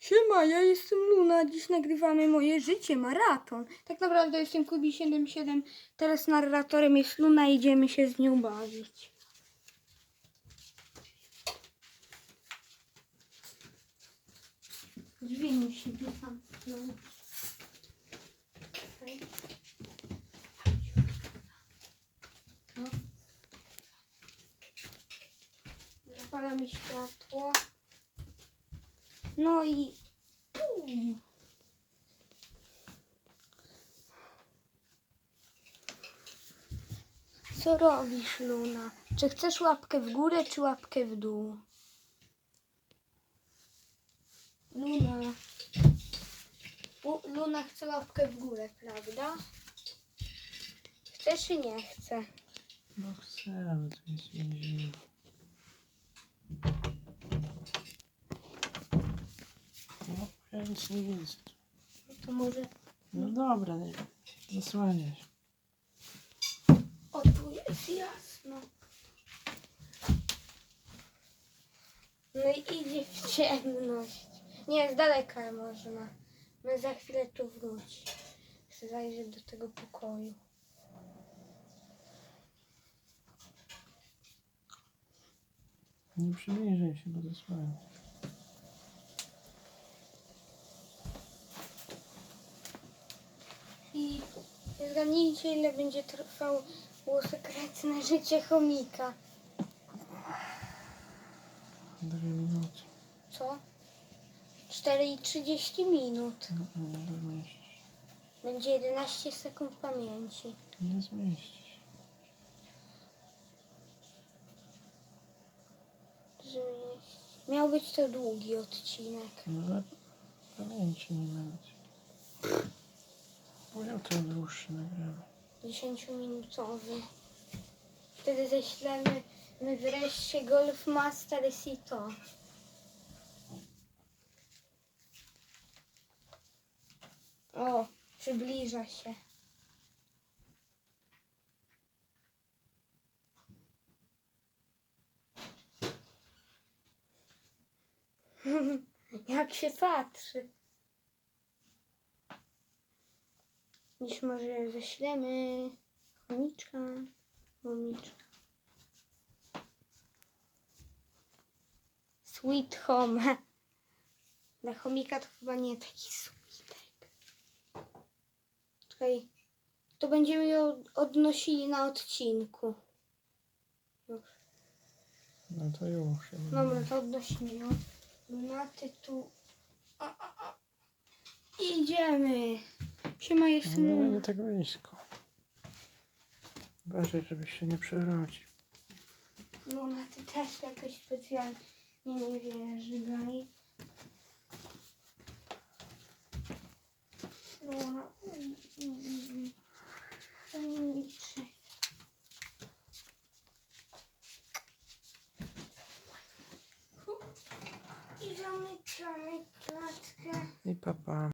Siema, ja jestem Luna, dziś nagrywamy moje życie, maraton. Tak naprawdę jestem Kubi 77, teraz narratorem jest Luna, idziemy się z nią bawić. Drzwi zamknąć. Okej. No. Zapalamy światło. No i. Co robisz, Luna? Czy chcesz łapkę w górę, czy łapkę w dół? Luna. U, Luna chce łapkę w górę, prawda? Chce czy nie chce? No chcę, ale to jest więzienie. No, ja nic nie widzę. No to może. No dobra, nie zasłaniaj się. O, tu jest jasno. No i idzie w ciemność. Nie, z daleka można. My za chwilę tu wróci. Chcę zajrzeć do tego pokoju. Nie przybliżaj się, bo zasłaniaj. I zgadnijcie, ile będzie trwało sekretne życie chomika. Dwie minuty. Co? 4,30 minut. No, no, nie zmieścisz. Będzie 11 sekund pamięci. Nie zmieścisz. Zmieść. Miał być to długi odcinek. No ale pamięci nie będzie. Ja to dłuższy nagramy. 10-minutowy. Wtedy ześlemy my wreszcie Golf Masters i to. O, przybliża się. Jak się patrzy. Dziś może ześlemy chomiczka, chomiczka. Sweet home. Dla chomika to chyba nie taki sweetek. Czekaj. To będziemy ją odnosili na odcinku. Już. No to już. Dobra, to odnosimy ją. Na tytuł. A, a, a. Idziemy. Siema, No, jestem. nie tak blisko. Uważaj, żebyś się nie przewrócił. No na ty też jakoś specjalnie nie wierzy, gaj. No na... mm, mm, mm. Mm, zamykamy klatkę. I papa.